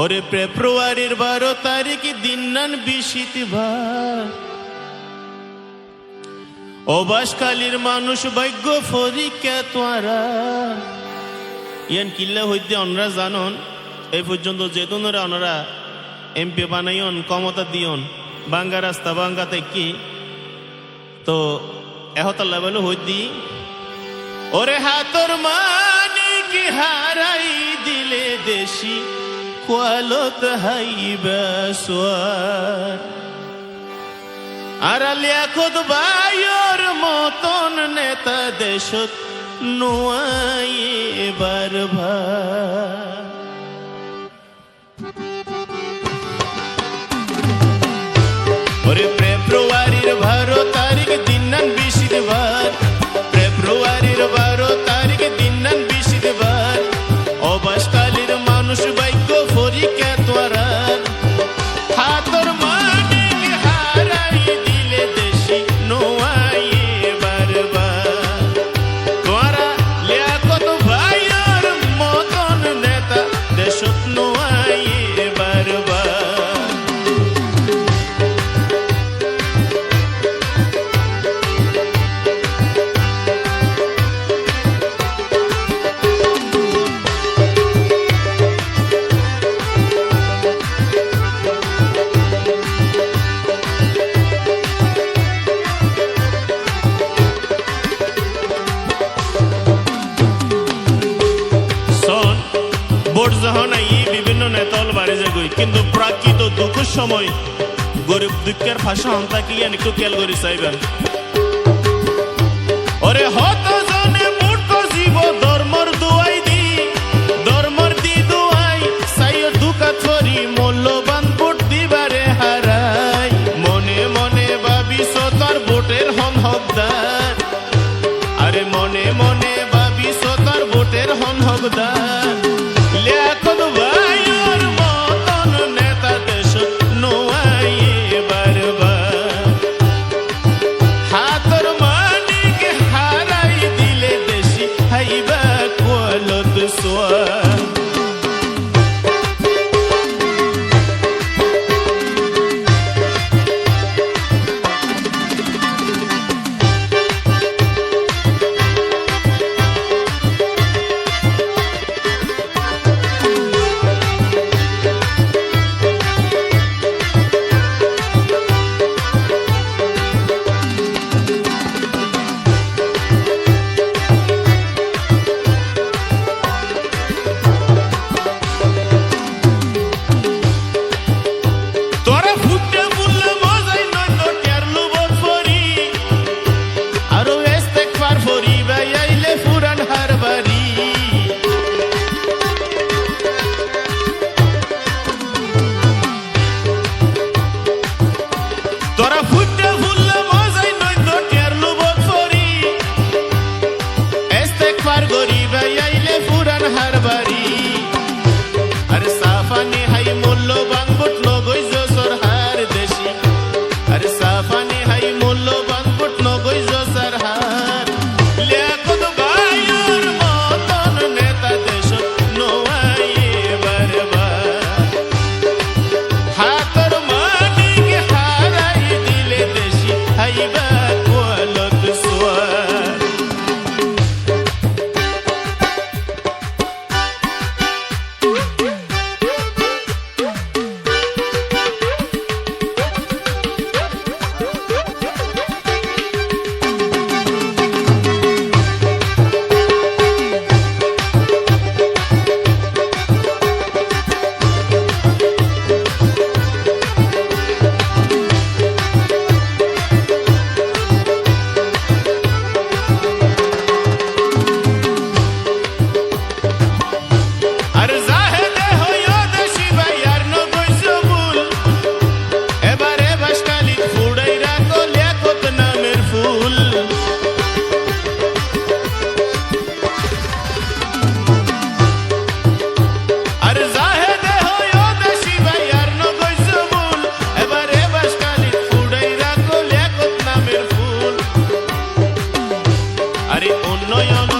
ওরে ফেব্রুয়ারির বারো তারিখ দিন নান বিশিত ভার। অবাসকালীর মানুষ ভাগ্য ফরিকা তোয়ারা। ইয়ান কিল্লা হইতে অনরা জানন, এই পর্যন্ত যেতনরা অনরা এমপি বানাইন ক্ষমতা দিয়ন, বাঙ্গা রাস্তা বাঙ্গা থেকে। তো এহতার লেভেল হইতি। ওরে হাতর মানিক হারাই দিলে দেশি। কোয়ালত হাইবা সোয়ার। আর লিয়াকত বায়োর মতন নেতা দেশত নোয়াইবার ভার। বেজে গই কিন্তু প্রাকৃত দুঃখের সময় গরিব দুঃখের ভাষা হন্তা কি একটু খেয়াল করি চাইবেন ওরে হত মনে মনে ভাবিস তোর ভোটের হন হকদার আরে মনে মনে ভাবিস তোর ভোটের হন হকদার Dora fui no, yo.